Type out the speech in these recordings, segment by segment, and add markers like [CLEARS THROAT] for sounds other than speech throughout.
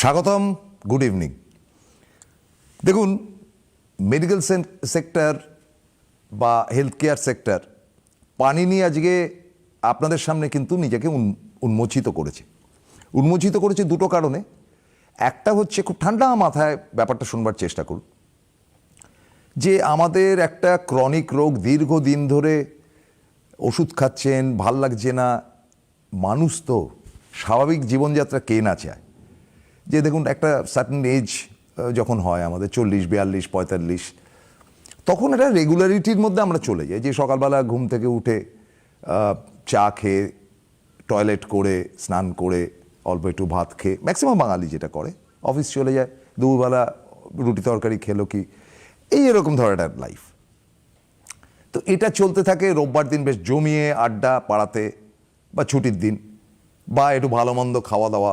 স্বাগতম good evening দেখুন medical sector বা হেলথ কেয়ার সেক্টর পানি নিয়ে আজকে আপনাদের সামনে কিন্তু নিজেকে উন- উন্মোচিত করেছে। উন্মোচিত করেছে দুটো কারণে। একটা হচ্ছে খুব ঠান্ডা মাথায় ব্যাপারটা শুনবার চেষ্টা করুন। যে আমাদের একটা ক্রনিক রোগ দীর্ঘদিন ধরে ওষুধ খাচ্ছেন, ভালো লাগছে না, মানুষ তো স্বাভাবিক জীবনযাত্রা কে না চায়। যে দেখুন, একটা সার্টেন এজ যখন হয় আমাদের, চল্লিশ, বিয়াল্লিশ, পঁয়তাল্লিশ, তখন এটা রেগুলারিটির মধ্যে আমরা চলে যাই। যে সকালবেলা ঘুম থেকে উঠে চা খেয়ে টয়লেট করে, স্নান করে, অল্প একটু ভাত খেয়ে ম্যাক্সিমাম বাঙালি যেটা করে অফিস চলে যায়, দুপুরবেলা রুটি তরকারি খেলো কি, এই এরকম ধরনের লাইফ তো এটা চলতে থাকে, রোববার দিন বেশ জমিয়ে, আড্ডা, পাড়াতে বা ছুটির দিন, বা একটু ভালো মন্দ খাওয়া দাওয়া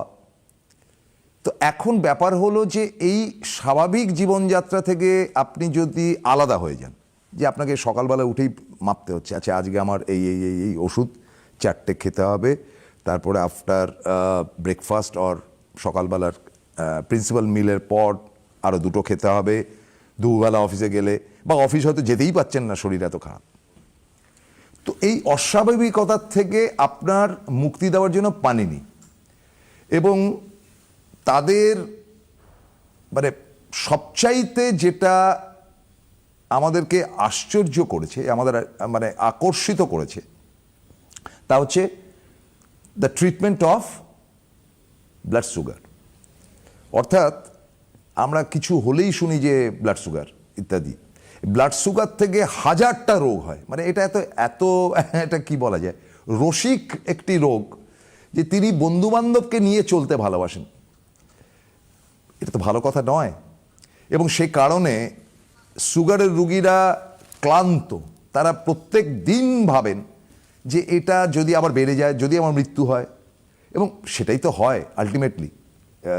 তো এখন ব্যাপার হলো যে এই স্বাভাবিক জীবনযাত্রা থেকে আপনি যদি আলাদা হয়ে যান, যে আপনাকে সকালবেলা উঠেই মাপতে হচ্ছে আচ্ছা আজকে আমার এই এই এই এই ওষুধ, চারটে খেতে হবে, তারপরে আফটার ব্রেকফাস্ট অর সকালবেলার প্রিন্সিপাল মিলের পর আরও দুটো খেতে হবে, দুবেলা অফিসে গেলে, বা অফিস হয়তো যেতেই পাচ্ছেন না, শরীর এত খারাপ। তো এই অস্বাভাবিকতার থেকে আপনার মুক্তি দেওয়ার জন্য পানি নেই এবং তাদের মানে সবচাইতে যেটা আমাদেরকে আশ্চর্য করেছে, আমাদের মানে আকর্ষিত করেছে, তা হচ্ছে the treatment of blood sugar অর্থাৎ আমরা কিছু হলেই শুনি যে ব্লাড সুগার ইত্যাদি। ব্লাড সুগার থেকে হাজারটা রোগ হয়। মানে এটা এত এত, এটা কি বলা যায়? রসিক একটি রোগ যে তিনি বন্ধুবান্ধবকে নিয়ে চলতে ভালোবাসেন। এটা তো ভালো কথা নয়। এবং সে কারণে সুগারের রুগীরা ক্লান্ত। তারা প্রত্যেক দিন ভাবেন যে এটা যদি আবার বেড়ে যায়, যদি আমার মৃত্যু হয়। এবং সেটাই তো হয় আলটিমেটলি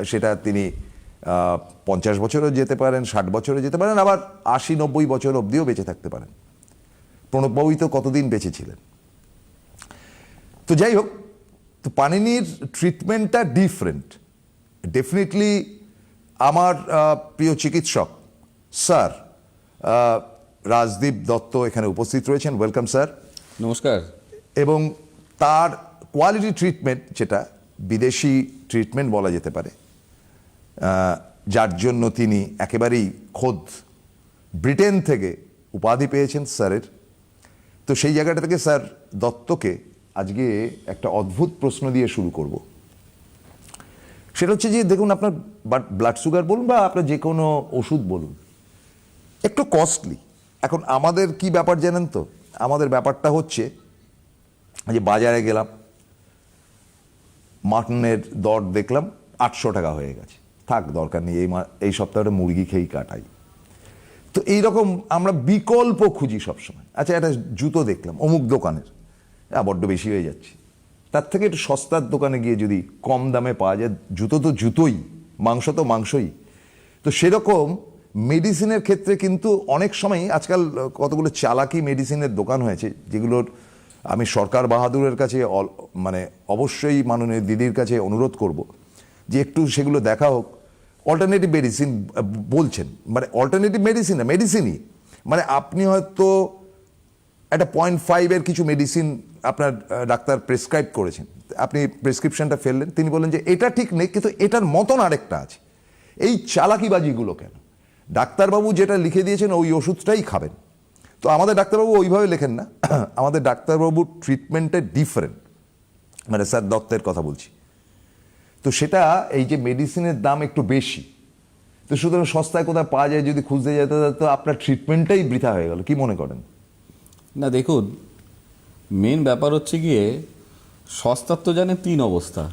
সেটা তিনি পঞ্চাশ বছরও যেতে পারেন, ষাট বছরও যেতে পারেন, আবার আশি, নব্বই বছর অবধিও বেঁচে থাকতে পারেন। প্রণববাবুই তো কতদিন বেঁচে ছিলেন তো যাই হোক, তো পানিনির ট্রিটমেন্টটা ডিফারেন্ট ডেফিনেটলি আমার প্রিয় চিকিৎসক স্যার রাজদীপ দত্ত এখানে উপস্থিত রয়েছেন। ওয়েলকাম স্যার নমস্কার। এবং তার কোয়ালিটি ট্রিটমেন্ট যেটা বিদেশি ট্রিটমেন্ট বলা যেতে পারে যার জন্য তিনি একেবারেই খোদ ব্রিটেন থেকে উপাধি পেয়েছেন স্যারের। তো সেই জায়গাটা থেকে স্যার দত্তকে আজকে একটা অদ্ভুত প্রশ্ন দিয়ে শুরু করব। সেটা হচ্ছে যে দেখুন আপনার ব্লাড সুগার বলুন বা আপনার যে কোনো ওষুধ বলুন একটু কস্টলি এখন আমাদের কি ব্যাপার জানেন তো? আমাদের ব্যাপারটা হচ্ছে যে বাজারে গেলাম মাটনের দর দেখলাম আটশো টাকা হয়ে গেছে। থাক দরকার নেই এই এই সপ্তাহটা মুরগি খেয়েই কাটাই। তো এইরকম আমরা বিকল্প খুঁজি সবসময়। আচ্ছা একটা জুতো দেখলাম অমুক দোকানের। আ, বড্ড বেশি হয়ে যাচ্ছে। তার থেকে একটু সস্তার দোকানে গিয়ে যদি কম দামে পাওয়া যায়, জুতো তো জুতোই, মাংস তো মাংসই। তো সেরকম মেডিসিনের ক্ষেত্রে কিন্তু অনেক সময় আজকাল কতগুলো চালাকি মেডিসিনের দোকান হয়েছে, যেগুলোর আমি সরকার বাহাদুরের কাছে মানে অবশ্যই মাননীয় দিদির কাছে অনুরোধ করব যে একটু সেগুলো দেখা হোক। অল্টারনেটিভ মেডিসিন বলছেন মানে অল্টারনেটিভ মেডিসিন না মেডিসিনই মানে আপনি হয়তো একটা পয়েন্ট ফাইভের কিছু মেডিসিন আপনার ডাক্তার প্রেসক্রাইব করেছেন। আপনি প্রেসক্রিপশনটা ফেললেন, তিনি বললেন যে এটা ঠিক নেই, কিন্তু এটার মতন আরেকটা আছে। এই চালাকিবাজিগুলো কেন? ডাক্তারবাবু যেটা লিখে দিয়েছেন, ওই ওষুধটাই খাবেন। তো আমাদের ডাক্তারবাবু ওইভাবে লেখেন না। [CLEARS THROAT] আমাদের ডাক্তারবাবুর ট্রিটমেন্টে ডিফারেন্ট মানে স্যার দত্তের কথা বলছি। তো সেটা এই যে মেডিসিনের দাম একটু বেশি। তো সুতরাং সস্তায় কোথায় পাওয়া যায়, যদি খুঁজতে যেতে, তো আপনার ট্রিটমেন্টটাই বৃথা হয়ে গেল। কি মনে করেন? না, দেখুন মেন ব্যাপার হচ্ছে গিয়ে সস্তার তো জানেন তিন অবস্থা।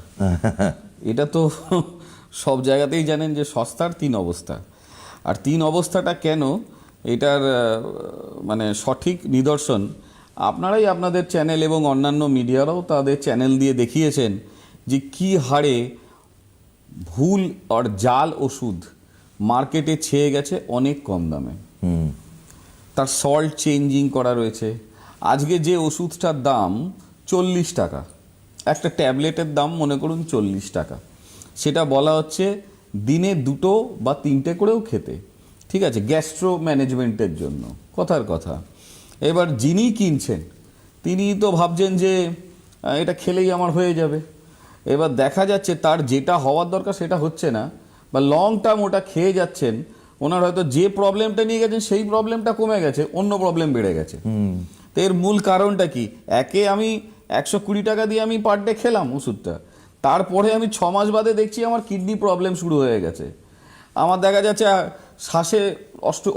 [LAUGHS] এটা তো [LAUGHS] সব জায়গাতেই জানেন যে সস্তার তিন অবস্থা। আর তিন অবস্থাটা কেন? এটার মানে সঠিক নিদর্শন আপনারাই আপনাদের চ্যানেল এবং অন্যান্য মিডিয়ারাও তাদের চ্যানেল দিয়ে দেখিয়েছেন যে কি হারে ভুল আর জাল ওষুধ মার্কেটে ছেয়ে গেছে অনেক কম দামে। তার সল্ট চেঞ্জিং করা রয়েছে। আজকে যে ওষুধটার দাম চল্লিশ টাকা, একটা ট্যাবলেটের দাম মনে করুন চল্লিশ টাকা। সেটা বলা হচ্ছে দিনে দুটো বা তিনটে করেও খেতে। ঠিক আছে, গ্যাস্ট্রো ম্যানেজমেন্টের জন্য, কথার কথা। এবার যিনি কিনছেন, তিনি তো ভাবছেন যে এটা খেলেই আমার হয়ে যাবে। এবার দেখা যাচ্ছে তার যেটা হওয়ার দরকার সেটা হচ্ছে না, বা লং টার্ম ওটা খেয়ে যাচ্ছেন, ওনার হয়তো যে প্রবলেমটা নিয়ে গেছেন সেই প্রবলেমটা কমে গেছে, অন্য প্রবলেম বেড়ে গেছে। তো এর মূল কারণটা কি? একে আমি একশো কুড়ি টাকা দিয়ে আমি পার ডে খেলাম ওষুধটা। তারপরে আমি ছ মাস বাদে দেখছি আমার কিডনি প্রবলেম শুরু হয়ে গেছে। আমার দেখা যাচ্ছে শ্বাসে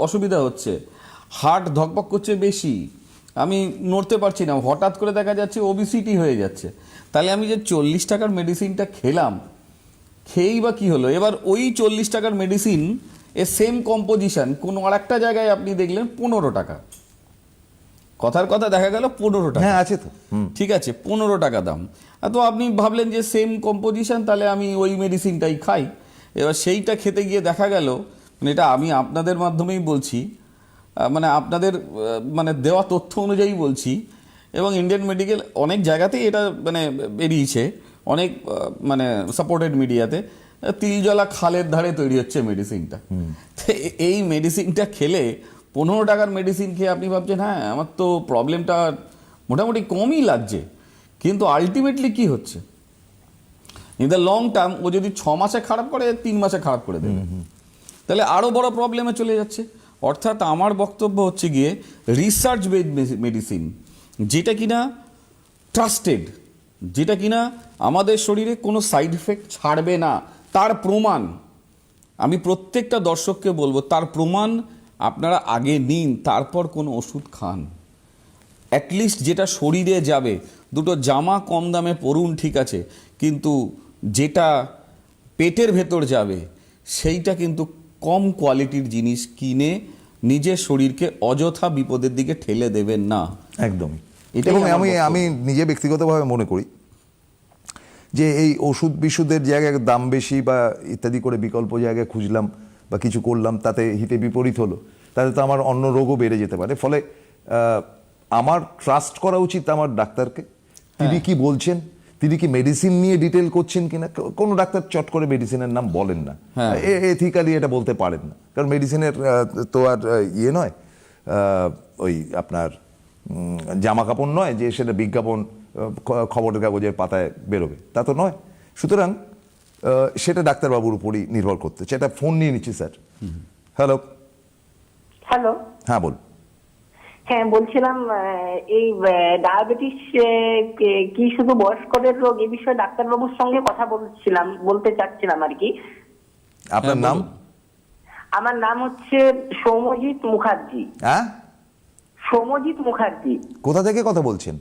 অসুবিধা হচ্ছে। হার্ট ধকপক করছে বেশি। আমি নড়তে পারছি না। হঠাৎ করে দেখা যাচ্ছে ওবিসিটি হয়ে যাচ্ছে। তাহলে আমি যে চল্লিশ টাকার মেডিসিনটা খেলাম, খেয়েই বা কী হলো? এবার ওই চল্লিশ টাকার মেডিসিন এ সেম কম্পোজিশন কোনো আর একটা জায়গায় আপনি দেখলেন পনেরো টাকা। কথার কথা দেখা গেল পনেরো টাকা। হ্যাঁ আছে তো। ঠিক আছে পনেরো টাকা দাম। তো আপনি ভাবলেন যে সেম কম্পোজিশন তাহলে আমি ওই মেডিসিনটাই খাই। এবার সেইটা খেতে গিয়ে দেখা গেল মানে এটা আমি আপনাদের মাধ্যমেই বলছি মানে আপনাদের মানে দেওয়া তথ্য অনুযায়ী বলছি এবং ইন্ডিয়ান মেডিকেল অনেক জায়গাতেই এটা মানে বেরিয়েছে। অনেক মানে সাপোর্টেড মিডিয়াতে তিলজলা খালের ধারে তৈরি হচ্ছে মেডিসিনটা এই মেডিসিনটা খেলে পনেরো টাকার মেডিসিন খেয়ে আপনি ভাবছেন হ্যাঁ আমার তো প্রবলেমটা মোটামুটি কমই লাগছে। কিন্তু আলটিমেটলি কি হচ্ছে? ইন দ্য লং টার্ম ও যদি ছ মাসে খারাপ করে তিন মাসে খারাপ করে দেবে। তাহলে আরও বড় প্রবলেমে চলে যাচ্ছে। অর্থাৎ আমার বক্তব্য হচ্ছে গিয়ে রিসার্চ বেড মেডিসিন যেটা কিনা ট্রাস্টেড যেটা কিনা আমাদের শরীরে কোনো সাইড এফেক্ট ছাড়বে না। তার প্রমাণ আমি প্রত্যেকটা দর্শককে বলব তার প্রমাণ আপনারা আগে নিন তারপর কোনো ওষুধ খান। অ্যাটলিস্ট যেটা শরীরে যাবে দুটো জামা কম দামে পরুন ঠিক আছে। কিন্তু যেটা পেটের ভেতর যাবে সেইটা কিন্তু কম কোয়ালিটির জিনিস কিনে নিজের শরীরকে অযথা বিপদের দিকে ঠেলে দেবেন না। একদমই। এবং আমি আমি নিজে ব্যক্তিগতভাবে মনে করি যে এই ওষুধ বিশুদ্ধের জায়গায় দাম বেশি বা ইত্যাদি করে বিকল্প জায়গায় খুঁজলাম বা কিছু করলাম তাতে হিতে বিপরীত হলো তাতে তো আমার অন্য রোগও বেড়ে যেতে পারে। ফলে আমার ট্রাস্ট করা উচিত আমার ডাক্তারকে। তিনি হ্যাঁ। কি বলছেন? তিনি কি মেডিসিন নিয়ে ডিটেল করছেন কিনা? কোনো ডাক্তার চট করে মেডিসিনের নাম বলেন না। এথিক্যালি এটা বলতে পারেন না। কারণ মেডিসিনের তো আর ইয়ে নয়। ওই আপনার জামা কাপড় নয় যে সেটা বিজ্ঞাপন খবরের কাগজের পাতায় বেরোবে। তা তো নয়। সুতরাং সেটা ডাক্তারবাবুর উপরই নির্ভর করতে। সেটা ফোন নিয়ে নিচ্ছি স্যার। হ্যালো হ্যালো হ্যাঁ বল হ্যাঁ বলছিলাম আহ, এই ডায়াবেটিস কি শুধু বয়স্কদের রোগ এই বিষয়ে ডাক্তারবাবুর সঙ্গে কথা বলছিলাম বলতে চাচ্ছিলাম আর কি। আপনার হ্যাঁ, নাম? আমার নাম হচ্ছে সৌম্যজিৎ মুখার্জি। হ্যাঁ? সৌম্যজিৎ মুখার্জি। কোথা থেকে কথা বলছেন?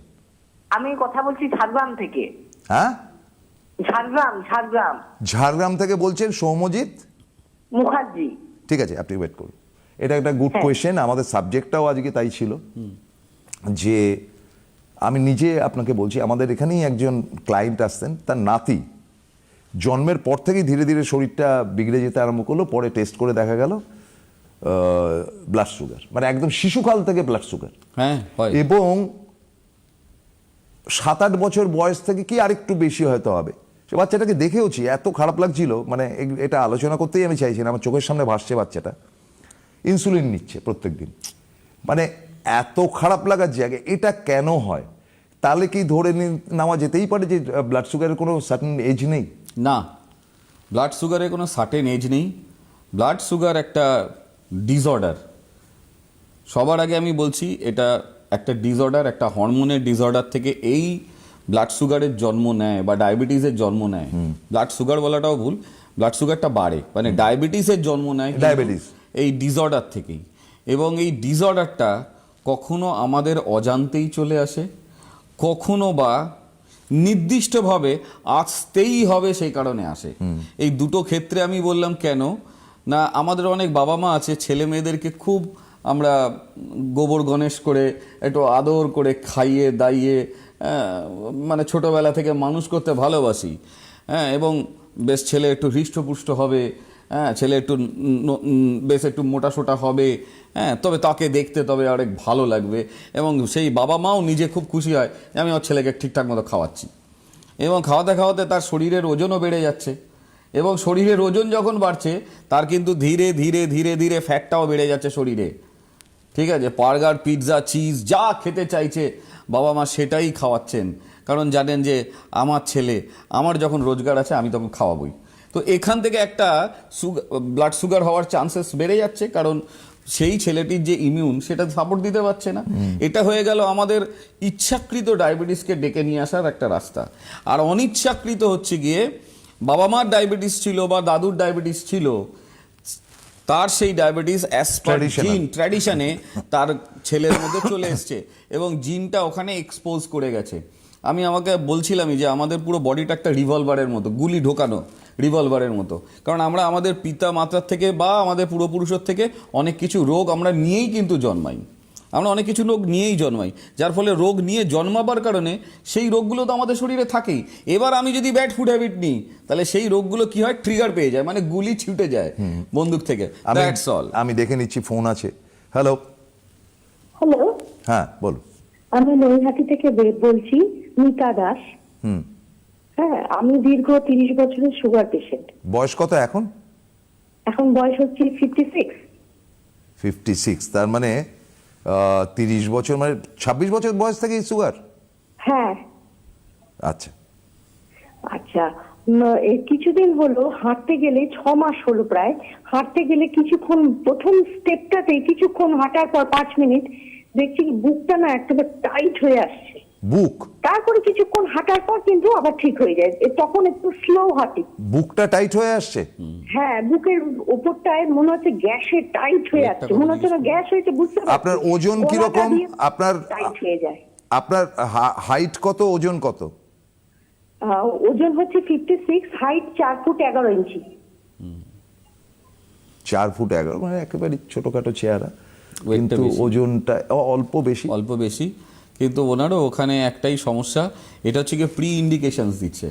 আমি কথা বলছি ঝাড়গ্রাম থেকে। হ্যাঁ? ঝাড়গ্রাম ঝাড়গ্রাম। ঝাড়গ্রাম থেকে বলছেন সৌম্যজিৎ? মুখার্জি। ঠিক আছে আপনি ওয়েট করুন। এটা একটা গুড হ্যাঁ। কোয়েশ্চেন আমাদের সাবজেক্টটাও আজকে তাই ছিল। যে আমি নিজে আপনাকে বলছি আমাদের এখানেই একজন ক্লায়েন্ট আসতেন তার নাতি। জন্মের পর থেকেই ধীরে ধীরে শরীরটা বিগড়ে যেতে আরম্ভ করল পরে টেস্ট করে দেখা গেল ব্লাড সুগার মানে একদম শিশুকাল থেকে ব্লাড সুগার হ্যাঁ। এবং সাত আট বছর বয়স থেকে কি আরেকটু বেশি হয়তো হবে। সে বাচ্চাটাকে দেখেওছি, এত খারাপ লাগছিল মানে এটা আলোচনা করতেই আমি চাইছি না, আমার চোখের সামনে ভাসছে বাচ্চাটা। ইনসুলিন নিচ্ছে প্রত্যেক দিন মানে এত খারাপ লাগার জায়গায় এটা কেন হয়? তাহলে কি ধরে নেওয়া যেতেই পারে যে ব্লাড সুগারের কোনো সার্টেন এজ নেই? না। ব্লাড সুগারের কোনো সার্টেন এজ নেই। ব্লাড সুগার একটা ডিসঅর্ডার সবার আগে আমি বলছি, এটা একটা ডিসঅর্ডার একটা হরমোনের ডিসঅর্ডার থেকে এই ব্লাড সুগারের জন্ম নেয় বা ডায়াবেটিসের জন্ম নেয়। ব্লাড সুগার বলাটাও ভুল। ব্লাড সুগারটা বাড়ে। মানে ডায়াবেটিসের জন্ম নেয় Diabetes। এই ডিসঅর্ডার থেকেই। এবং এই ডিসঅর্ডারটা কখনো আমাদের অজান্তেই চলে আসে কখনো বা নির্দিষ্টভাবে আসতেই হবে সেই কারণে আসে। এই দুটো ক্ষেত্রে আমি বললাম কেন? না আমাদের অনেক বাবা মা আছে ছেলে মেয়েদেরকে খুব আমরা গোবর গণেশ করে একটু আদর করে খাইয়ে দাইয়ে মানে ছোটবেলা থেকে মানুষ করতে ভালোবাসি। হ্যাঁ এবং বেশ ছেলে একটু হৃষ্টপুষ্ট হবে হ্যাঁ ছেলে একটু বেশ একটু মোটা সোটা হবে হ্যাঁ তবে তাকে দেখতে তবে অনেক ভালো লাগবে। এবং সেই বাবা মাও নিজে খুব খুশি হয় যে আমি আমার ছেলেকে ঠিকঠাক মতো খাওয়াচ্ছি। এবং খাওয়াতে খাওয়াতে তার শরীরের ওজনও বেড়ে যাচ্ছে। এবং শরীরের ওজন যখন বাড়ছে, তার কিন্তু ধীরে ধীরে ধীরে ধীরে ফ্যাটটাও বেড়ে যাচ্ছে শরীরে। ঠিক আছে বার্গার পিৎজা চিজ যা খেতে চাইছে বাবা মা সেটাই খাওয়াচ্ছেন। কারণ জানেন যে আমার ছেলে আমার যখন রোজগার আছে আমি তখন খাওয়াবই। তো এখান থেকে একটা ব্লাড সুগার হওয়ার চান্সেস বেড়ে যাচ্ছে কারণ সেই ছেলেটির যে ইমিউন সেটা সাপোর্ট দিতে পারছে না। এটা হয়ে গেল আমাদের ইচ্ছাকৃত ডায়াবেটিসকে ডেকে নিয়ে আসার একটা রাস্তা। আর অনিচ্ছাকৃত হচ্ছে গিয়ে বাবা মার ডায়াবেটিস ছিল বা দাদুর ডায়াবেটিস ছিল তার সেই ডায়াবেটিস অ্যাজ পার জিন ট্র্যাডিশনে তার ছেলের মধ্যে চলে এসছে এবং জিনটা ওখানে এক্সপোজ করে গেছে। আমি আমাকে বলছিলামই যে আমাদের পুরো বডিটা একটা রিভলভারের মতো গুলি ঢোকানো রিভলভারের মতো। কারণ আমরা আমাদের পিতা মাতার থেকে বা আমাদের পূর্বপুরুষের থেকে অনেক কিছু রোগ আমরা নিয়েই কিন্তু জন্মাই। আমরা অনেক কিছু রোগ নিয়েই জন্মাই। যার ফলে রোগ নিয়ে জন্মাবার কারণে সেই রোগগুলো তো আমাদের শরীরে থাকেই। এবার আমি যদি ব্যাড ফুড হ্যাবিট নিই তাহলে সেই রোগগুলো কি হয়? ট্রিগার পেয়ে যায় মানে গুলি ছুটে যায় বন্দুক থেকে। আমি দ্যাটস অল আমি দেখে নিচ্ছি ফোন আছে। হ্যালো হ্যালো হ্যাঁ বলুন। আমি নৈহাটি থেকে বলছি মিতা দাস। হুম। হ্যাঁ আমি দীর্ঘ তিরিশ বছরের সুগার পেশেন্ট বয়স কত এখন? এখন বয়স হচ্ছে ফিফটি সিক্স ফিফটি সিক্স তার মানে তিরিশ বছর মানে ছাব্বিশ বছর বয়স থেকে সুগার হ্যাঁ। আচ্ছা। আচ্ছা কিছুদিন হলো হাঁটতে গেলে ছ মাস হলো প্রায় হাঁটতে গেলে কিছুক্ষণ প্রথম স্টেপটাতে কিছুক্ষণ হাঁটার পর পাঁচ মিনিট দেখছি কি বুকটা না একেবারে টাইট হয়ে আসছে। বুক। তারপরে কিছুক্ষণ হাঁটার পর কিন্তু আবার ঠিক হয়ে যায়। তখন একটু স্লো হাঁটি। বুকটা টাইট হয়ে আসছে? হ্যাঁ বুকের উপরটায় মনে হচ্ছে গ্যাসে টাইট হয়ে কথা মনে হচ্ছে না গ্যাস হয়েছে বুঝতে পারছি। আপনার ওজন কীরকম? আপনার- টাইট হয়ে যায়। আপনার হাইট কত ওজন কত? ওজন হচ্ছে ফিফটি সিক্স হাইট চার ফুট এগারো ইঞ্চি। চার ফুট এগারো মানে একেবারে ছোটখাটো চেহারা। কিন্তু ওজনটা অল্প বেশি। অল্প বেশি। কিন্তু ওনারও ওখানে একটাই সমস্যা, এটা হচ্ছে গিয়ে প্রি ইন্ডিকেশানস দিচ্ছে।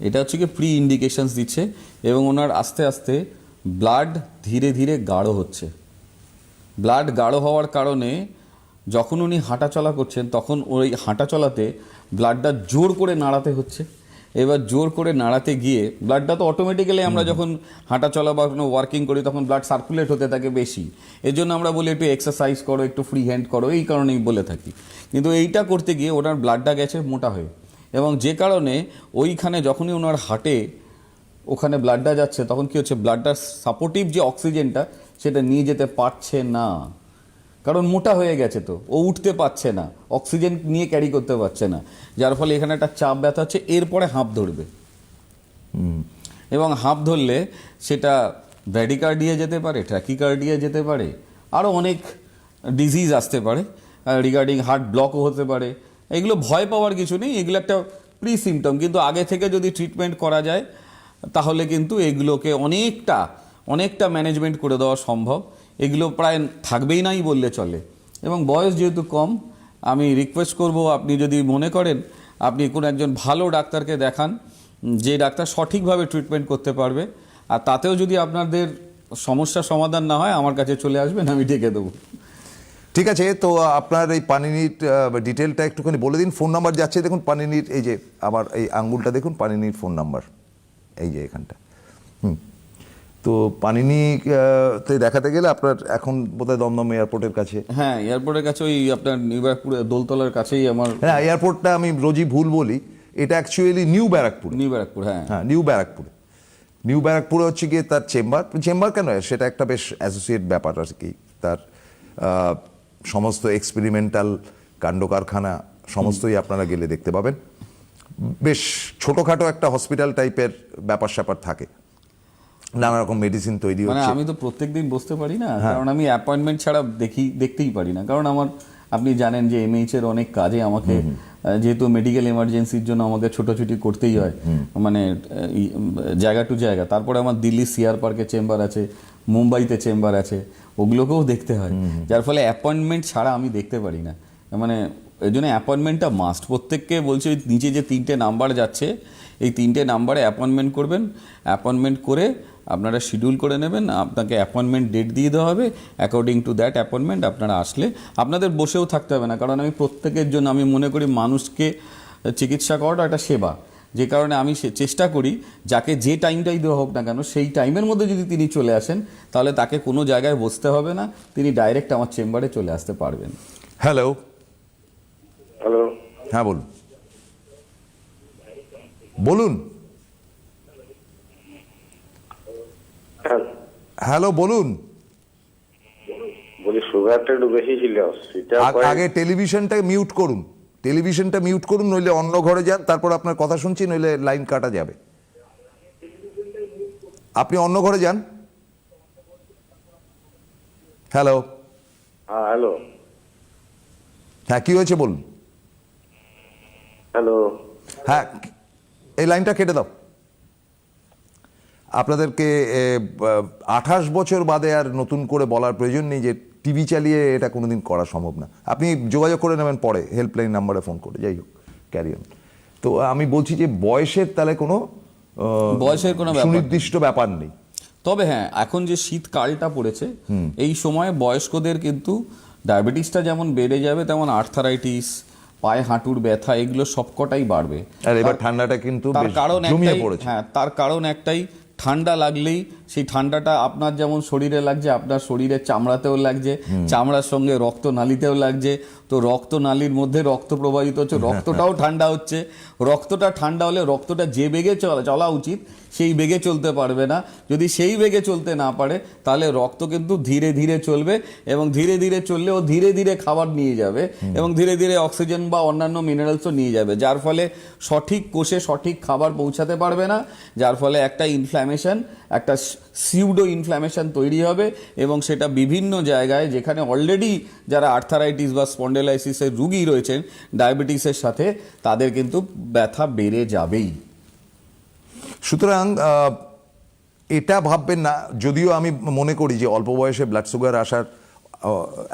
এটা হচ্ছে গিয়ে প্রি ইন্ডিকেশানস দিচ্ছে এবং ওনার আস্তে আস্তে ব্লাড ধীরে ধীরে গাঢ় হচ্ছে। ব্লাড গাঢ় হওয়ার কারণে যখন উনি হাঁটাচলা করছেন, তখন ওই হাঁটাচলাতে ব্লাডটা জোর করে নাড়াতে হচ্ছে। এবার জোর করে নাড়াতে গিয়ে ব্লাডটা তো অটোমেটিক্যালি আমরা যখন হাঁটা চলা বা কোনো ওয়ার্কিং করি তখন ব্লাড সার্কুলেট হতে থাকে বেশি। এর জন্য আমরা বলি একটু এক্সারসাইজ করো একটু ফ্রি হ্যান্ড করো এই কারণেই বলে থাকি। কিন্তু এইটা করতে গিয়ে ওনার ব্লাডটা গেছে মোটা হয়ে। এবং যে কারণে ওইখানে যখনই ওনার হাটে ওখানে ব্লাডটা যাচ্ছে তখন কি হচ্ছে ব্লাডটার সাপোর্টিভ যে অক্সিজেনটা সেটা নিয়ে যেতে পারছে না। কারণ মোটা হয়ে গেছে তো। ও উঠতে পারছে না, অক্সিজেন নিয়ে ক্যারি করতে পারছে না। যার ফলে এখানে একটা চাপ ব্যথা হচ্ছে, এরপরে হাঁপ ধরবে। এবং হাঁপ ধরলে সেটা ব্র্যাডিকার্ডিয়া যেতে পারে ট্র্যাকিকার্ডিয়া যেতে পারে আরও অনেক ডিজিজ আসতে পারে রিগার্ডিং হার্ট ব্লকও হতে পারে। এগুলো ভয় পাওয়ার কিছু নেই, এগুলো একটা প্রি সিমটম কিন্তু আগে থেকে যদি ট্রিটমেন্ট করা যায়, তাহলে কিন্তু এগুলোকে অনেকটা অনেকটা ম্যানেজমেন্ট করে দেওয়া সম্ভব। এগুলো প্রায় থাকবেই নাই বললে চলে। এবং বয়স যেহেতু কম, আমি রিকোয়েস্ট করব আপনি যদি মনে করেন, আপনি কোনো একজন ভালো ডাক্তারকে দেখান, যে ডাক্তার সঠিকভাবে ট্রিটমেন্ট করতে পারবে, আর তাতেও যদি আপনাদের সমস্যার সমাধান না হয়, আমার কাছে চলে আসবেন, আমি ডেকে দেবো। ঠিক আছে, তো আপনার এই পানিনির ডিটেলটা একটুখানি বলে দিন ফোন নাম্বার যাচ্ছে, দেখুন পানিনির, এই যে আমার এই আঙ্গুলটা দেখুন, পানিনির ফোন নাম্বার এই যে এখানটা। হুম। তো পানিনি তে দেখাতে গেলে আপনার এখন বোধহয় দমদম এয়ারপোর্টের কাছে। হ্যাঁ এয়ারপোর্টের কাছে ওই আপনার নিউবারপুরে দোলতলার কাছেই আমার হ্যাঁ এয়ারপোর্টটা আমি রোজই ভুল বলি। এটা অ্যাকচুয়ালি নিউ ব্যারাকপুর। নিউবারকপুর হ্যাঁ। হ্যাঁ নিউ ব্যারাকপুরে। নিউ ব্যারাকপুরে হচ্ছে গিয়ে তার চেম্বার। চেম্বার কেন? সেটা একটা বেশ অ্যাসোসিয়েট ব্যাপার আর কি। তার সমস্ত এক্সপেরিমেন্টাল কাণ্ড কারখানা সমস্তই আপনারা গেলে দেখতে পাবেন। বেশ ছোটোখাটো একটা হসপিটাল টাইপের ব্যাপার স্যাপার থাকে। নানা রকম মেডিসিন তৈরি মানে হচ্ছে। আমি তো প্রত্যেকদিন বসতে পারি না কারণ আমি অ্যাপয়েন্টমেন্ট ছাড়া দেখি দেখতেই পারি না। কারণ আমার আপনি জানেন যে এমএইচ এর অনেক কাজে আমাকে যেহেতু মেডিকেল এমার্জেন্সির জন্য আমাকে ছোটাছুটি করতেই হয় মানে জায়গা টু জায়গা। তারপরে আমার দিল্লি সিআর পার্কে চেম্বার আছে মুম্বাইতে চেম্বার আছে ওগুলোকেও দেখতে হয়। যার ফলে অ্যাপয়েন্টমেন্ট ছাড়া আমি দেখতে পারি না। মানে এই জন্য অ্যাপয়েন্টমেন্টটা মাস্ট প্রত্যেককে বলছি ওই নিচে যে তিনটে নাম্বার যাচ্ছে এই তিনটে নাম্বারে অ্যাপয়েন্টমেন্ট করবেন। অ্যাপয়েন্টমেন্ট করে আপনারা শিডিউল করে নেবেন আপনাকে অ্যাপয়েন্টমেন্ট ডেট দিয়ে দেওয়া হবে। অ্যাকর্ডিং টু দ্যাট অ্যাপয়েন্টমেন্ট আপনারা আসলে আপনাদের বসেও থাকতে হবে না। কারণ আমি প্রত্যেকের জন্য আমি মনে করি মানুষকে চিকিৎসা করাটা একটা সেবা। যে কারণে আমি সে চেষ্টা করি যাকে যে টাইমটাই দেওয়া হোক না কেন সেই টাইমের মধ্যে যদি তিনি চলে আসেন তাহলে তাকে কোনো জায়গায় বসতে হবে না। তিনি ডাইরেক্ট আমার চেম্বারে চলে আসতে পারবেন। হ্যালো হ্যালো হ্যাঁ বলুন। বলুন। হ্যালো বলুন। বলি সুগারটা একটু বেশি ছিল। সেটা আগ- কয়েক- আগে টেলিভিশনটা মিউট করুন। টেলিভিশনটা মিউট করুন নইলে অন্য ঘরে যান তারপর আপনার কথা শুনছি নইলে লাইন কাটা যাবে। আপনি অন্য ঘরে যান। হ্যালো। হ্যাঁ হ্যালো। হ্যাঁ কি হয়েছে বলুন। হ্যালো। হ্যাঁ এই লাইনটা কেটে দাও। আপনাদেরকে আঠাশ বছর বাদে আর নতুন করে বলার প্রয়োজন নেই যে টিভি চালিয়ে এটা কোনোদিন করা সম্ভব না। আপনি যোগাযোগ করে নেবেন পরে হেল্পলাইন নাম্বারে ফোন করে যাই হোক ক্যারিয়ন তো আমি বলছি যে বয়সের তাহলে কোনো বয়সের কোনো সুনির্দিষ্ট ব্যাপার নেই। তবে হ্যাঁ এখন যে শীতকালটা পড়েছে এই সময় বয়স্কদের কিন্তু ডায়াবেটিসটা যেমন বেড়ে যাবে তেমন আর্থারাইটিস পায়ে হাঁটুর ব্যথা এগুলো সবকটাই বাড়বে। আর এবার ঠান্ডাটা কিন্তু তার কারণ একটাই পড়েছে। হ্যাঁ তার কারণ একটাই ঠান্ডা লাগলেই সেই ঠান্ডাটা আপনার যেমন শরীরে লাগছে আপনার শরীরের চামড়াতেও লাগছে চামড়ার সঙ্গে রক্ত নালিতেও লাগছে। তো রক্ত নালীর মধ্যে রক্ত প্রবাহিত হচ্ছে রক্তটাও ঠান্ডা হচ্ছে। রক্তটা ঠান্ডা হলে রক্তটা যে বেগে চলা চলা উচিত সেই বেগে চলতে পারবে না। যদি সেই বেগে চলতে না পারে তাহলে রক্ত কিন্তু ধীরে ধীরে চলবে এবং ধীরে ধীরে চললে ও ধীরে ধীরে খাবার নিয়ে যাবে এবং ধীরে ধীরে অক্সিজেন বা অন্যান্য মিনারেলসও নিয়ে যাবে যার ফলে সঠিক কোষে সঠিক খাবার পৌঁছাতে পারবে না যার ফলে একটা ইনফ্ল্যামেশন একটা সিউডো ইনফ্ল্যামেশন তৈরি হবে এবং সেটা বিভিন্ন জায়গায় যেখানে অলরেডি যারা আর্থারাইটিস বা স্পন্ডেলাইসিসের রুগী রয়েছেন ডায়াবেটিসের সাথে তাদের কিন্তু ব্যথা বেড়ে যাবেই। সুতরাং এটা ভাববেন না। যদিও আমি মনে করি যে অল্প বয়সে ব্লাড সুগার আসার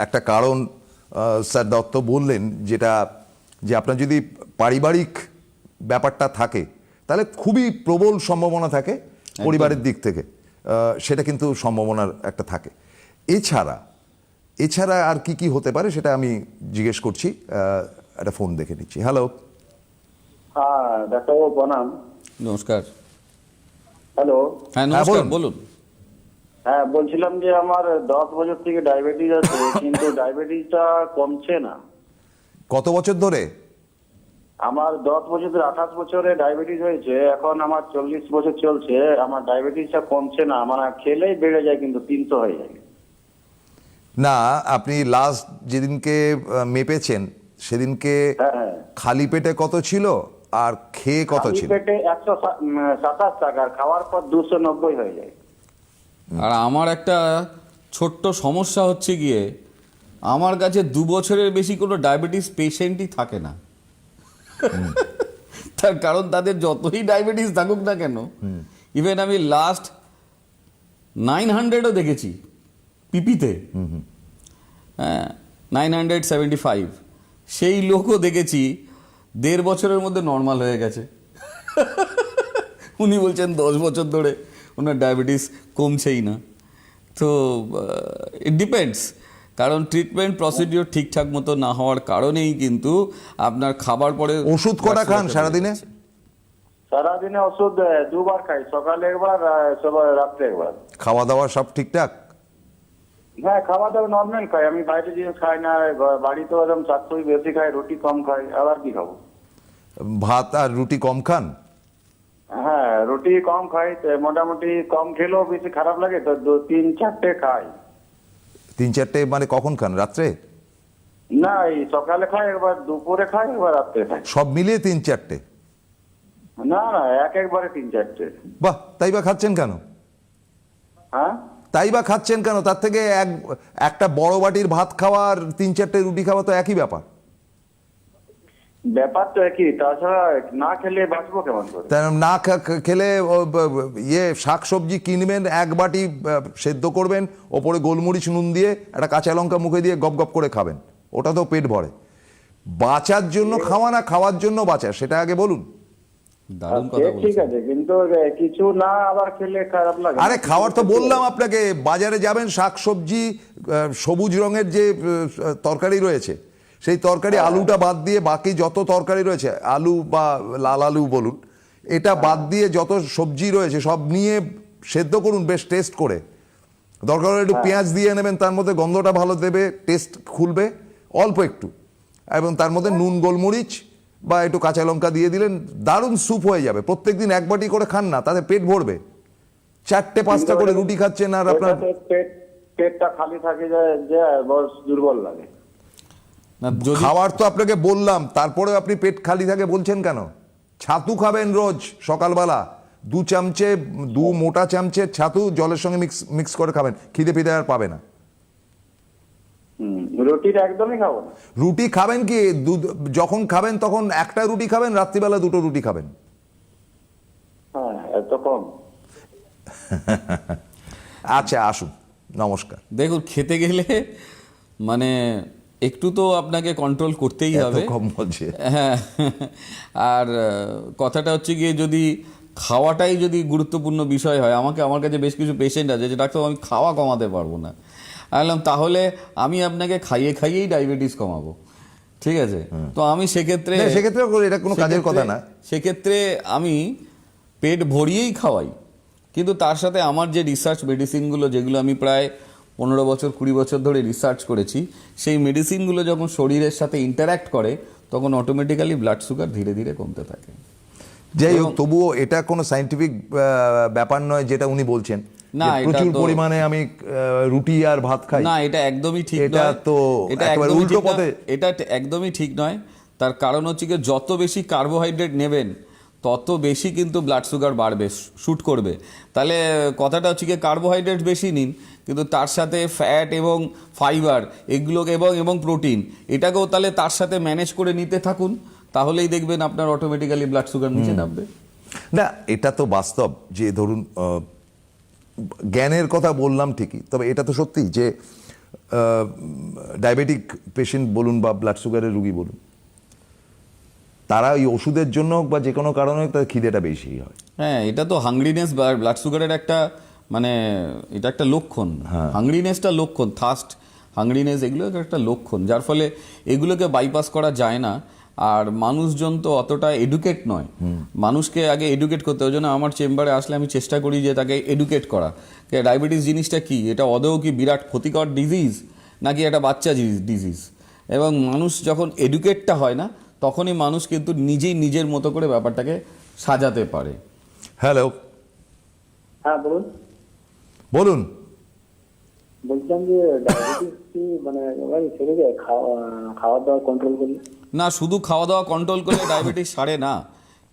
একটা কারণ স্যার দত্ত বললেন যেটা যে আপনার যদি পারিবারিক ব্যাপারটা থাকে তাহলে খুবই প্রবল সম্ভাবনা থাকে পরিবারের দিক থেকে। সেটা কিন্তু সম্ভাবনার একটা থাকে। এছাড়া এছাড়া আর কি কি হতে পারে সেটা আমি জিজ্ঞেস করছি একটা ফোন দেখে নিচ্ছি। হ্যালো হ্যাঁ ডাক্তারবাবু প্রণাম। নমস্কার। হ্যালো হ্যাঁ নমস্কার বলুন। হ্যাঁ বলছিলাম যে আমার দশ বছর থেকে ডায়াবেটিস আছে [LAUGHS] কিন্তু ডায়াবেটিসটা কমছে না। কত বছর ধরে? আমার দশ বছর ধরে আঠাশ বছরে ডায়াবেটিস হয়েছে এখন আমার চল্লিশ বছর চলছে আমার ডায়াবেটিসটা কমছে না মানে খেলেই বেড়ে যায় কিন্তু তিনশো হয়ে যায়। না আপনি লাস্ট যেদিনকে মেপেছেন সেদিনকে হ্যাঁ খালি পেটে কত ছিল? আর খেয়ে কত ছিল? পেটে একশো সাতাশ টাকা খাওয়ার পর দুশো নব্বই হয়ে যায়। আর আমার একটা ছোট্ট সমস্যা হচ্ছে গিয়ে আমার কাছে দু বছরের বেশি কোনো ডায়াবেটিস পেশেন্টই থাকে না। [LAUGHS] তার কারণ তাদের যতই ডায়াবেটিস থাকুক না কেন ইভেন আমি লাস্ট নাইন হান্ড্রেডও দেখেছি। পিপিতে? হ্যাঁ নাইন হান্ড্রেড সেভেন্টি ফাইভ সেই লোকও দেখেছি দেড় বছরের মধ্যে নর্মাল হয়ে গেছে। উনি বলছেন দশ বছর ধরে ওনার ডায়াবেটিস কমছেই না। তো ইট ডিপেন্ডস কারণ ট্রিটমেন্ট প্রসিডিওর ঠিকঠাক মতো না হওয়ার কারণেই কিন্তু আপনার খাবার পরে ওষুধ কটা খান সারাদিনে? সারাদিনে ওষুধ দুবার খাই। সকালে একবার রাত্রে একবার। খাওয়া দাওয়া সব ঠিকঠাক? হ্যাঁ খাওয়া দাওয়া নর্মাল খাই। আমি বাইরে জিনিস খাই না বাড়িতেও একদম চারশোই বেশি খাই রুটি কম খাই আবার কি খাব? ভাত আর রুটি কম খান? হ্যাঁ রুটি কম খাই তো মোটামুটি কম খেলেও বেশি খারাপ লাগে তো দু তিন চারটে খাই। তিন চারটে মানে কখন খান রাত্রে? না এই সকালে খাই একবার দুপুরে খাই একবার রাত্রে খাই। সব মিলিয়ে তিন চারটে? না না এক একবারে তিন চারটে। বাহ তাই বা খাচ্ছেন কেন? হ্যাঁ? তাই বা খাচ্ছেন কেন? তার থেকে এক একটা বড় বাটির ভাত খাওয়া আর তিন চারটে রুটি খাওয়া তো একই ব্যাপার। ব্যাপার তো একই তাছাড়া না খেলে বাঁচবো কেমন করে? না খেলে ইয়ে শাক সবজি কিনবেন এক বাটি সেদ্ধ করবেন ওপরে গোলমরিচ নুন দিয়ে একটা কাঁচা লঙ্কা মুখে দিয়ে গপ গপ করে খাবেন। ওটা তো পেট ভরে। বাঁচার জন্য খাওয়া না খাওয়ার জন্য বাঁচা সেটা আগে বলুন। দারুণ সে কথা ঠিক আছে কিন্তু কিছু না আবার খেলে খারাপ লাগে। আরে খাওয়ার তো বললাম আপনাকে বাজারে যাবেন শাক সবজি রঙের যে তরকারি রয়েছে সেই তরকারি আলুটা বাদ দিয়ে বাকি যত তরকারি রয়েছে আলু বা লাল আলু বলুন এটা বাদ দিয়ে যত সবজি রয়েছে সব নিয়ে সেদ্ধ করুন বেশ টেস্ট করে। দরকার হলে একটু পেঁয়াজ দিয়ে নেবেন তার মধ্যে গন্ধটা ভালো দেবে টেস্ট খুলবে অল্প একটু। এবং তার মধ্যে নুন গোলমরিচ বা একটু কাঁচা লঙ্কা দিয়ে দিলেন দারুণ স্যুপ হয়ে যাবে। প্রত্যেকদিন এক বাটি করে খান না তাতে পেট ভরবে। চারটে পাঁচটা করে রুটি খাচ্ছেন আর আপনার পেটটা খালি থাকে যে বস দুর্বল লাগে। না খাবার তো আপনাকে বললাম তারপরে আপনি পেট খালি থাকে বলছেন কেন? ছাতু খাবেন রোজ সকালবেলা। দু চামচে দু মোটা চামচে ছাতু জলের সঙ্গে মিক্স মিক্স করে খাবেন। খিদে ফিদে আর পাবে না। রুটিটা একদমই খাব না। রুটি খাবেন কি? যখন খাবেন তখন একটা রুটি খাবেন রাত্রিবেলা দুটো রুটি খাবেন? হ্যাঁ এত কম। [LAUGHS] আচ্ছা আসুন। নমস্কার। দেখুন খেতে গেলে মানে একটু তো আপনাকে কন্ট্রোল করতেই হবে। কম বলছে। হ্যাঁ। আর কথাটা হচ্ছে গিয়ে যদি খাওয়াটাই যদি গুরুত্বপূর্ণ বিষয় হয় আমাকে আমার কাছে বেশ কিছু পেশেন্ট আছে যে ডাক্তার আমি খাওয়া কমাতে পারব না। আমি বললাম তাহলে আমি আপনাকে খাইয়ে খাইয়েই ডায়াবেটিস কমাবো। ঠিক আছে? তো আমি সেক্ষেত্রে সেক্ষেত্রে এটা কোনো কাজের কথা না। সেক্ষেত্রে- সেক্ষেত্রে আমি পেট ভরিয়েই খাওয়াই। কিন্তু তার সাথে আমার যে রিসার্চ মেডিসিনগুলো যেগুলো আমি প্রায় পনেরো বছর কুড়ি বছর ধরে রিসার্চ করেছি সেই মেডিসিনগুলো যখন শরীরের সাথে ইন্টারাক্ট করে তখন অটোমেটিক্যালি ব্লাড সুগার ধীরে ধীরে কমতে থাকে। যাই হোক তবুও এটা কোনো সাইন্টিফিক ব্যাপার নয় যেটা উনি বলছেন। না, প্রচুর পরিমাণে আমি রুটি আর ভাত খাই। না এটা একদমই ঠিক এটা তো এটা উল্টো ঠিক নয়। পথে। এটা একদমই ঠিক নয়। তার কারণ হচ্ছে কি যত বেশি কার্বোহাইড্রেট নেবেন তত বেশি কিন্তু ব্লাড সুগার বাড়বে শুট করবে। তাহলে কথাটা হচ্ছে কি কার্বোহাইড্রেট বেশি নিন কিন্তু তার সাথে ফ্যাট এবং ফাইবার এগুলোকে এবং এবং প্রোটিন এটাকেও তাহলে তার সাথে ম্যানেজ করে নিতে থাকুন। তাহলেই দেখবেন আপনার অটোমেটিক্যালি ব্লাড সুগার নিচে নামবে। না এটা তো বাস্তব যে ধরুন জ্ঞানের কথা বললাম ঠিকই তবে এটা তো সত্যি যে ডায়াবেটিক পেশেন্ট বলুন বা ব্লাড সুগারের রুগী বলুন তারা ওই ওষুধের জন্য হোক বা যে কোনো কারণে হোক তাদের খিদেটা বেশি হয়। হ্যাঁ এটা তো হাংরিনেস বা ব্লাড সুগারের একটা মানে এটা একটা লক্ষণ। হ্যাঁ। হাংরিনেসটা লক্ষণ থাস্ট হাংরিনেস এগুলো একটা লক্ষণ যার ফলে এগুলোকে বাইপাস করা যায় না। আর মানুষজন তো অতটা এডুকেট নয়। মানুষকে আগে এডুকেট করতে ওই জন্য আমার চেম্বারে আসলে আমি চেষ্টা করি যে তাকে এডুকেট করা। ডায়াবেটিস জিনিসটা কি? এটা আদৌ কি বিরাট ক্ষতিকর ডিজিজ নাকি একটা বাচ্চা ডিজিজ এবং মানুষ যখন এডুকেটটা হয় না তখনই মানুষ কিন্তু নিজেই নিজের মতো করে ব্যাপারটাকে সাজাতে পারে। হ্যালো হ্যাঁ বলুন। বলুন। বলছিলাম যে ডায়াবেটিস মানে খাওয়া দাওয়া কন্ট্রোল না, শুধু খাওয়া দাওয়া কন্ট্রোল করলে ডায়াবেটিস সারে না।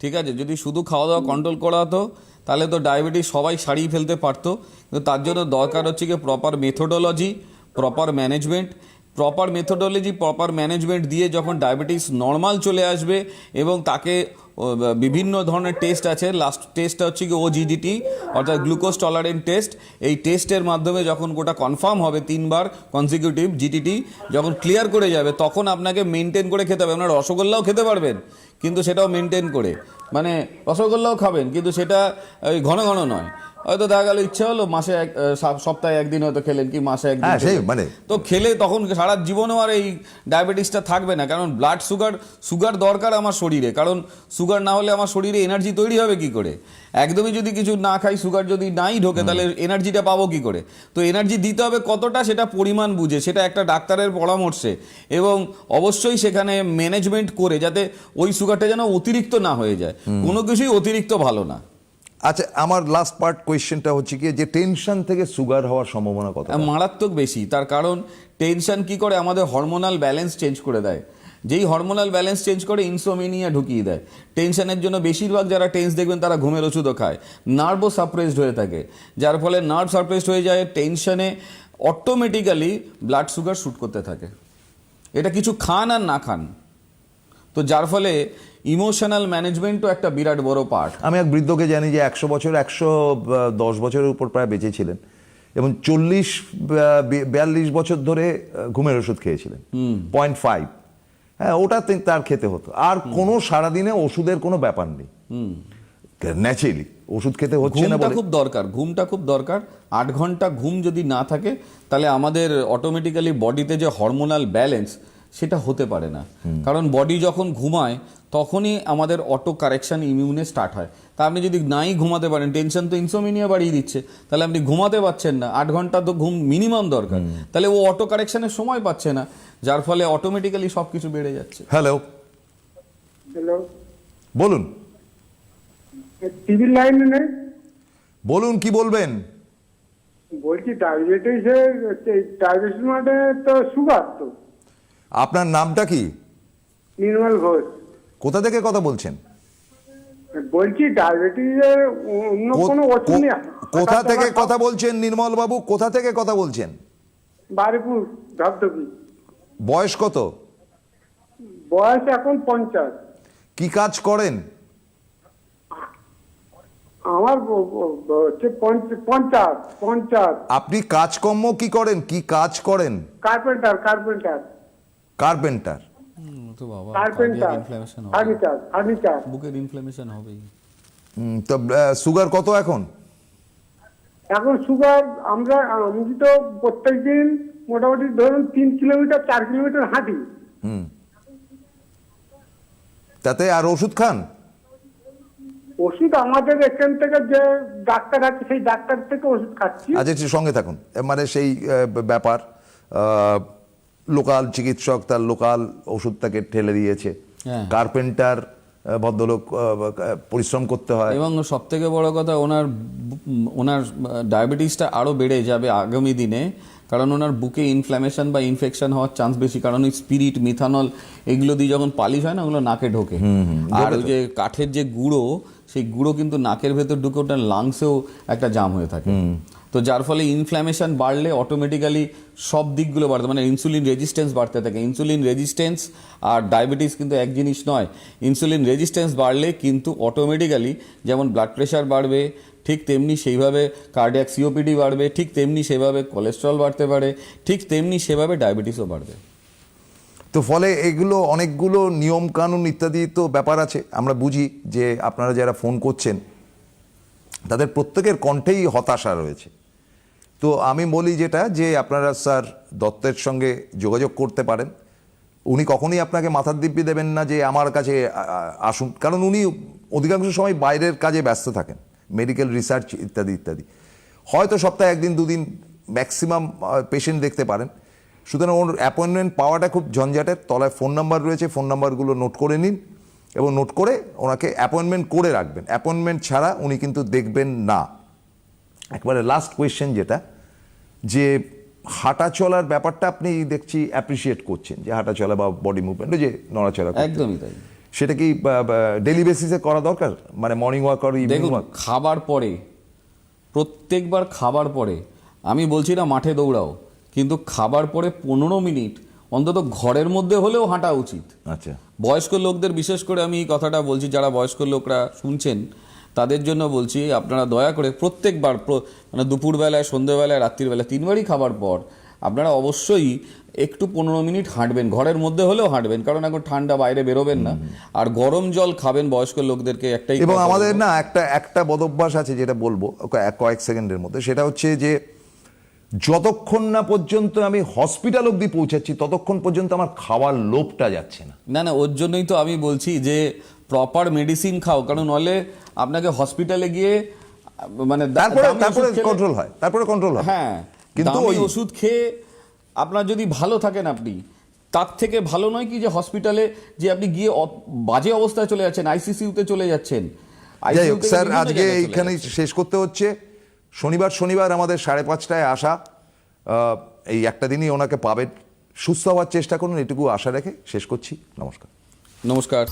ঠিক আছে, যদি শুধু খাওয়া দাওয়া কন্ট্রোল করা হতো, তাহলে তো ডায়াবেটিস সবাই সারিয়ে ফেলতে পারতো। কিন্তু তার জন্য দরকার হচ্ছে কি proper methodology proper management proper methodology proper management দিয়ে যখন ডায়াবেটিস নর্মাল চলে আসবে এবং তাকে বিভিন্ন ধরনের টেস্ট আছে। লাস্ট টেস্টটা হচ্ছে কি ওজিডিটি অর্থাৎ গ্লুকোজ টলারেন্ট টেস্ট এই টেস্টের মাধ্যমে যখন গোটা কনফার্ম হবে তিনবার কনসিকিউটিভ জিটিটি যখন ক্লিয়ার করে যাবে, তখন আপনাকে মেনটেন করে খেতে হবে। আপনার রসগোল্লাও খেতে পারবেন, কিন্তু সেটাও মেনটেন করে। মানে রসগোল্লাও খাবেন, কিন্তু সেটা ঘন ঘন নয়। হয়তো দেখা গেল ইচ্ছে হলো মাসে এক সপ্তাহে একদিন হয়তো খেলেন কি মাসে একদিন হ্যাঁ, সেই মানে- তো খেলে তখন সারা জীবনেও আর এই ডায়াবেটিসটা থাকবে না কারণ ব্লাড সুগার সুগার দরকার আমার শরীরে। কারণ সুগার না হলে আমার শরীরে এনার্জি তৈরি হবে কি করে? একদমই যদি কিছু না খাই সুগার যদি নাই ঢোকে তাহলে এনার্জিটা পাবো কি করে? তো এনার্জি দিতে হবে কতটা সেটা পরিমাণ বুঝে সেটা একটা ডাক্তারের পরামর্শে। এবং অবশ্যই সেখানে ম্যানেজমেন্ট করে যাতে ওই সুগারটা যেন অতিরিক্ত না হয়ে যায়। কোনো কিছুই অতিরিক্ত ভালো না। আচ্ছা আমার লাস্ট পার্ট কোয়েশ্চেনটা হচ্ছে কি যে টেনশন থেকে সুগার হওয়ার সম্ভাবনা কত মারাত্মক বেশি। তার কারণ টেনশন কি করে? আমাদের হরমোনাল ব্যালেন্স চেঞ্জ করে দেয়। যেই হরমোনাল ব্যালেন্স চেঞ্জ করে ইনসোমিনিয়া ঢুকিয়ে দেয়। টেনশনের জন্য বেশিরভাগ যারা টেন্স দেখবেন, তারা ঘুমের ওষুধও খায়। নার্ভও সাপ্রেসড হয়ে থাকে। যার ফলে নার্ভ সাপ্রেসড হয়ে যায় টেনশনে অটোমেটিক্যালি ব্লাড সুগার শ্যুট করতে থাকে। এটা কিছু খান আর না খান। তো যার ফলে ইমোশনাল ম্যানেজমেন্টও একটা বিরাট বড় পার্ট। আমি এক বৃদ্ধকে জানি যে একশো বছর একশো দশ বছরের উপর প্রায় বেঁচে ছিলেন এবং চল্লিশ বিয়াল্লিশ বছর ধরে ঘুমের ওষুধ খেয়েছিলেন। Point five. হ্যাঁ ওটা তার খেতে হতো। আর কোনো সারাদিনে ওষুধের কোনো ব্যাপার নেই। ন্যাচারালি ওষুধ খেতে হচ্ছে না খুব দরকার ঘুমটা খুব দরকার। আট ঘণ্টা ঘুম যদি না থাকে তাহলে আমাদের অটোমেটিক্যালি বডিতে যে হরমোনাল ব্যালেন্স সেটা হতে পারে না। কারণ বডি যখন ঘুমায় তখনই আমাদের অটো কারেকশন ইমিউনে স্টার্ট হয়। তা আপনি যদি নাই ঘুমাতে পারেন টেনশন তো ইনসোমিনিয়া বাড়িয়ে দিচ্ছে তাহলে আপনি ঘুমাতে পারছেন না। আট ঘণ্টা তো ঘুম মিনিমাম দরকার। তাহলে ও অটো কারেকশনের সময় পাচ্ছে না যার ফলে অটোমেটিক্যালি সব কিছু বেড়ে যাচ্ছে। হ্যালো হ্যালো বলুন। টিভির লাইনে নেই? বলুন কি বলবেন? বলছি ডায়াবেটিসের ডায়াবেটিস মানে তো সুগার তো। আপনার নামটা কি? নির্মল ঘোষ। কোথা থেকে কথা বলছেন? বলছি ডায়াবেটিসের অন্য কোনো ওষুধ নেই। কোথা থেকে কথা বলছেন নির্মল বাবু? কোথা থেকে কথা বলছেন? বারিপুর ধবধবি। বয়স কত? বয়স এখন পঞ্চাশ। কি কাজ করেন? আমার হচ্ছে পঞ্চাশ পঞ্চাশ। আপনি কাজকর্ম কি করেন? কি কাজ করেন? Carpenter carpenter. কার্পেন্টার। তো বাবা কার্পেন্টার ইনফ্লামেশন হবে। ফার্নিচার ফার্নিচার বুকের ইনফ্লামেশন হবেই। তো সুগার কত এখন? এখন সুগার আমরা আমি তো প্রত্যেকদিন মোটামুটি ধরুন তিন কিলোমিটার চার কিলোমিটার হাঁটি। হুম। তাতে আর ওষুধ খান? ওষুধ আমাদের এখান থেকে যে ডাক্তার আছে সেই ডাক্তার থেকে ওষুধ খাচ্ছি। আচ্ছা সঙ্গে থাকুন। মানে সেই আহ, ব্যাপার লোকাল চিকিৎসক তার লোকাল ওষুধ তাকে ঠেলে দিয়েছে। হ্যাঁ। কার্পেন্টার ভদ্রলোক পরিশ্রম করতে হয়। এবং সব থেকে বড় কথা ওনার ওনার ডায়াবেটিসটা আরও বেড়ে যাবে আগামী দিনে। কারণ ওনার বুকে ইনফ্ল্যামেশন বা ইনফেকশন হওয়ার চান্স বেশি। কারণ ওই স্পিরিট মিথানল এগুলো দিয়ে যখন পালিশ হয় না ওগুলো নাকে ঢোকে। আর ওই যে কাঠের যে গুঁড়ো সেই গুঁড়ো কিন্তু নাকের ভেতর ঢুকে ওটা লাংসেও একটা জাম হয়ে থাকে। তো যার ফলে ইনফ্ল্যামেশন বাড়লে অটোমেটিক্যালি সব দিকগুলো বাড়তে মানে ইনসুলিন রেজিস্ট্যান্স বাড়তে থাকে। ইনসুলিন রেজিস্ট্যান্স আর ডায়াবেটিস কিন্তু এক জিনিস নয়। ইনসুলিন রেজিস্ট্যান্স বাড়লে কিন্তু অটোমেটিক্যালি যেমন ব্লাড প্রেশার বাড়বে, ঠিক তেমনি সেইভাবে কার্ডিয়াক সিওপিডি বাড়বে, ঠিক তেমনি সেভাবে কোলেস্ট্রল বাড়তে পারে, ঠিক তেমনি সেভাবে ডায়াবেটিসও বাড়বে। তো ফলে এগুলো অনেকগুলো নিয়ম কানুন ইত্যাদি তো ব্যাপার আছে। আমরা বুঝি যে আপনারা যারা ফোন করছেন, তাদের প্রত্যেকের কণ্ঠেই হতাশা রয়েছে। তো আমি বলি যেটা, যে আপনারা স্যার দত্তের সঙ্গে যোগাযোগ করতে পারেন। উনি কখনোই আপনাকে মাথার দিব্যি দেবেন না যে আমার কাছে আসুন। কারণ উনি অধিকাংশ সময় বাইরের কাজে ব্যস্ত থাকেন মেডিকেল রিসার্চ ইত্যাদি ইত্যাদি। হয়তো সপ্তাহে একদিন, দুদিন ম্যাক্সিমাম পেশেন্ট দেখতে পারেন। সুতরাং ওর অ্যাপয়েন্টমেন্ট পাওয়াটা খুব ঝঞ্ঝাটের। তলায় ফোন নাম্বার রয়েছে ফোন নাম্বারগুলো নোট করে নিন এবং নোট করে ওনাকে অ্যাপয়েন্টমেন্ট করে রাখবেন। অ্যাপয়েন্টমেন্ট ছাড়া উনি কিন্তু দেখবেন না। একবারে লাস্ট কোয়েশ্চেন যেটা যে হাঁটা চলার ব্যাপারটা আপনি দেখছি অ্যাপ্রিসিয়েট করছেন যে হাঁটা চলা বা বডি মুভমেন্ট যে নড়াচড়া একদমই তাই। সেটা কি ডেলি বেসিসে করা দরকার? মানে মর্নিং ওয়াক আর ইভিনিং ওয়াক খাবার পরে প্রত্যেকবার খাবার পরে আমি বলছি না মাঠে দৌড়াও কিন্তু খাবার পরে পনেরো মিনিট অন্তত ঘরের মধ্যে হলেও হাঁটা উচিত। আচ্ছা। বয়স্ক লোকদের বিশেষ করে আমি এই কথাটা বলছি যারা বয়স্ক লোকরা শুনছেন তাদের জন্য বলছি আপনারা দয়া করে প্রত্যেকবার প্র- মানে দুপুরবেলায় সন্ধ্যেবেলায় রাত্রিবেলায় তিনবারই খাবার পর আপনারা অবশ্যই একটু পনেরো মিনিট হাঁটবেন। ঘরের মধ্যে হলেও হাঁটবেন কারণ এখন ঠান্ডা বাইরে বেরোবেন না। আর গরম জল খাবেন বয়স্ক লোকদেরকে একটাই এবং আমাদের না একটা একটা বদভ্যাস আছে যেটা বলব কয়েক- কয়েক সেকেন্ডের মধ্যে। সেটা হচ্ছে যে যতক্ষণ না পর্যন্ত আমি হসপিটাল অব্দি পৌঁছাচ্ছি ততক্ষণ পর্যন্ত আমার খাওয়ার লোভটা যাচ্ছে না। না না ওর জন্যই তো আমি বলছি যে প্রপার মেডিসিন খাও কারণ নলে আপনাকে হসপিটালে গিয়ে মানে তারপরে তারপরে কন্ট্রোল হয় তারপরে কন্ট্রোল হয়। হ্যাঁ কিন্তু ওই ওষুধ খেয়ে আপনার যদি ভালো থাকেন আপনি তার থেকে ভালো নয় কি যে হসপিটালে যে আপনি গিয়ে বাজে অবস্থায় চলে যাচ্ছেন আইসিসিউতে চলে যাচ্ছেন। যাই হোক স্যার আজকে এইখানেই শেষ করতে হচ্ছে। শনিবার শনিবার আমাদের সাড়ে পাঁচটায় আসা। এই একটা দিনই ওনাকে পাবেন। সুস্থ হওয়ার চেষ্টা করুন এটুকু আশা রেখে শেষ করছি। নমস্কার। নমস্কার।